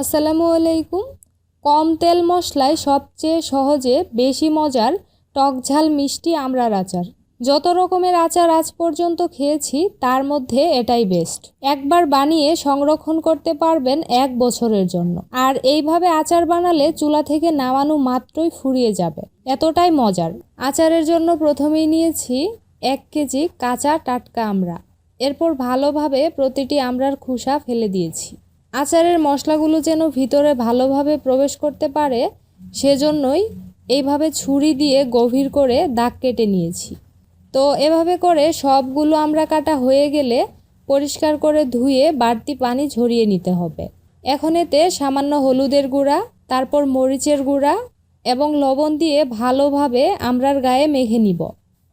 আসসালামু আলাইকুম। কম তেল মশলায় সবচেয়ে সহজে বেশি মজার টক ঝাল মিষ্টি আমড়ার আচার। যত রকমের আচার আজ পর্যন্ত খেয়েছি, তার মধ্যে এটাই বেস্ট একবার বানিয়ে সংরক্ষণ করতে পারবেন এক বছরের জন্য। আর এইভাবে আচার বানালে চুলা থেকে নামানো মাত্রই ফুরিয়ে যাবে। এতটাই মজার। আচারের জন্য প্রথমেই নিয়েছি এক কেজি কাঁচা টাটকা আমড়া। এরপর ভালোভাবে প্রতিটি আমড়ার খোসা ফেলে দিয়েছি। আচারের মশলাগুলো যেন ভিতরে ভালোভাবে প্রবেশ করতে পারে, সেজন্যই এইভাবে ছুরি দিয়ে গভীর করে দাগ কেটে নিয়েছি। তো এভাবে করে সবগুলো আমরা কাটা হয়ে গেলে পরিষ্কার করে ধুয়ে বাড়তি পানি ঝরিয়ে নিতে হবে। এখন এতে সামান্য হলুদের গুঁড়া, তারপর মরিচের গুঁড়া এবং লবণ দিয়ে ভালোভাবে আমরার গায়ে মেখে নিব।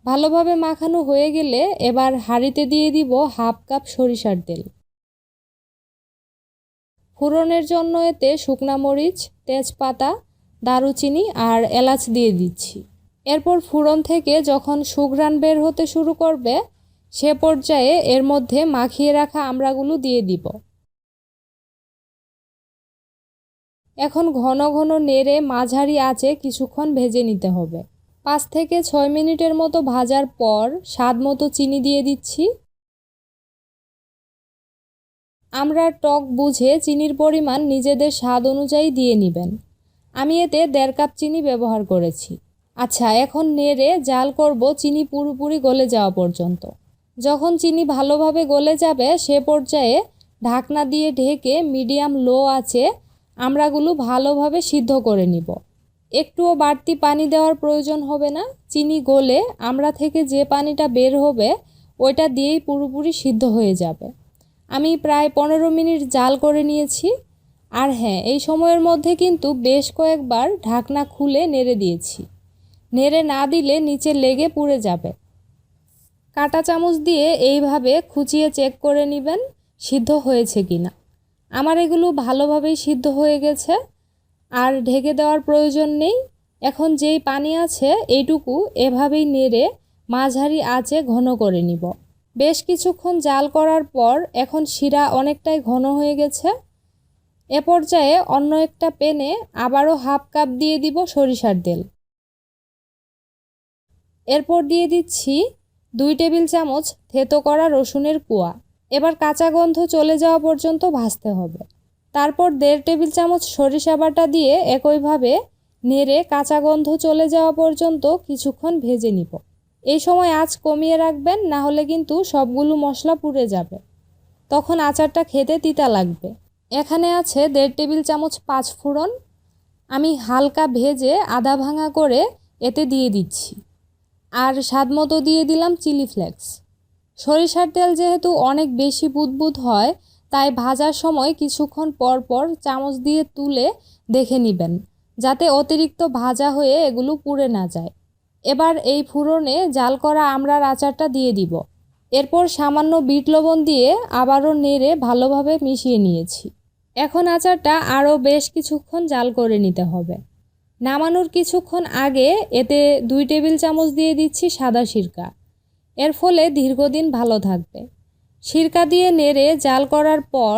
ভালোভাবে মাখানো হয়ে গেলে এবার হাঁড়িতে দিয়ে দিব হাফ কাপ সরিষার তেল। ফোড়নের জন্য এতে শুকনা মরিচ, তেজপাতা, দারুচিনি আর এলাচ দিয়ে দিচ্ছি। এরপর ফোড়ন থেকে যখন সুঘ্রাণ বের হতে শুরু করবে, সে পর্যায়ে এর মধ্যে মাখিয়ে রাখা আমড়াগুলো দিয়ে দিব। এখন ঘন ঘন নেড়ে মাঝারি আঁচে কিছুক্ষণ ভেজে নিতে হবে। পাঁচ থেকে ছয় মিনিটের মতো ভাজার পর স্বাদ মতো চিনি দিয়ে দিচ্ছি। আমরা টক বুঝে চিনির পরিমাণ নিজেদের স্বাদ অনুযায়ী দিয়ে নেবেন। আমি এতে দেড় কাপ চিনি ব্যবহার করেছি। আচ্ছা এখন নেড়ে জাল করব চিনি পুরোপুরি গলে যাওয়া পর্যন্ত। যখন চিনি ভালোভাবে গলে যাবে, সে পর্যায়ে ঢাকনা দিয়ে ঢেকে মিডিয়াম লো আছে আমড়াগুলো ভালোভাবে সিদ্ধ করে নিব। একটুও বাড়তি পানি দেওয়ার প্রয়োজন হবে না। চিনি গলে আমড়া থেকে যে পানিটা বের হবে, ওইটা দিয়েই পুরোপুরি সিদ্ধ হয়ে যাবে। আমি প্রায় পনেরো মিনিট জাল করে নিয়েছি। আর হ্যাঁ এই সময়ের মধ্যে কিন্তু বেশ কয়েকবার ঢাকনা খুলে নেড়ে দিয়েছি। নেড়ে না দিলে নিচে লেগে পুড়ে যাবে। কাটা চামচ দিয়ে এইভাবে খুচিয়ে চেক করে নেবেন, সিদ্ধ হয়েছে কি না আমার এগুলো ভালোভাবেই সিদ্ধ হয়ে গেছে। আর ঢেকে দেওয়ার প্রয়োজন নেই। এখন যেই পানি আছে, এইটুকু এভাবেই নেড়ে মাঝারি আঁচে ঘন করে নিব। বেশ কিছুক্ষণ জাল করার পর এখন শিরা অনেকটাই ঘন হয়ে গেছে। এ পর্যায়ে অন্য একটা পেনে আবারও হাফ কাপ দিয়ে দিব সরিষার তেল। এরপর দিয়ে দিচ্ছি দুই টেবিল চামচ থেতো করা রসুনের কুয়া। এবার কাঁচা গন্ধ চলে যাওয়া পর্যন্ত ভাজতে হবে। তারপর দেড় টেবিল চামচ সরিষা বাটা দিয়ে একইভাবে নেড়ে কাঁচা গন্ধ চলে যাওয়া পর্যন্ত কিছুক্ষণ ভেজে নিব। এই সময় আঁচ কমিয়ে রাখবেন, না হলে কিন্তু সবগুলো মশলা পুড়ে যাবে। তখন আচারটা খেতে তিতা লাগবে। এখানে আছে দেড় টেবিল চামচ পাঁচ ফোড়ন। আমি হালকা ভেজে আদা ভাঙা করে এতে দিয়ে দিচ্ছি। আর স্বাদ মতো দিয়ে দিলাম চিলি ফ্লেক্স। সরিষার তেল যেহেতু অনেক বেশি বুদবুদ হয়, তাই ভাজার সময় কিছুক্ষণ পর পর চামচ দিয়ে তুলে দেখে নেবেন, যাতে অতিরিক্ত ভাজা হয়ে এগুলো পুড়ে না যায়। এবার এই ফুরনে জাল করা আমড়ার আচারটা দিয়ে দিব। এরপর সামান্য বিট লবণ দিয়ে আবারও নেড়ে ভালোভাবে মিশিয়ে নিয়েছি। এখন আচারটা আরও বেশ কিছুক্ষণ জাল করে নিতে হবে। নামানোর কিছুক্ষণ আগে এতে দুই টেবিল চামচ দিয়ে দিচ্ছি সাদা সিরকা। এর ফলে দীর্ঘদিন ভালো থাকবে। সিরকা দিয়ে নেড়ে জাল করার পর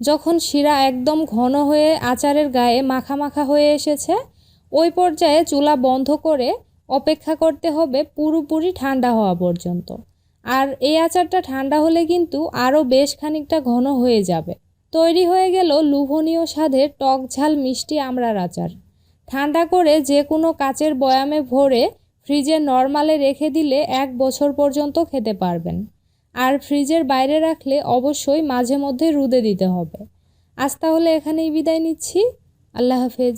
যখন শিরা একদম ঘন হয়ে আচারের গায়ে মাখা মাখা হয়ে এসেছে, ওই পর্যায়ে চুলা বন্ধ করে অপেক্ষা করতে হবে পুরোপুরি ঠান্ডা হওয়া পর্যন্ত। আর এই আচারটা ঠান্ডা হলে কিন্তু আরও বেশ খানিকটা ঘন হয়ে যাবে। তৈরি হয়ে গেল লুভনীয় স্বাদের টক ঝাল মিষ্টি আমড়ার আচার। ঠান্ডা করে যে কোনো কাচের বয়ামে ভরে ফ্রিজে নর্মালে রেখে দিলে এক বছর পর্যন্ত খেতে পারবেন। আর ফ্রিজের বাইরে রাখলে অবশ্যই মাঝে মধ্যে রুদে দিতে হবে। আজ তাহলে এখানেই বিদায় নিচ্ছি। আল্লাহ হাফেজ।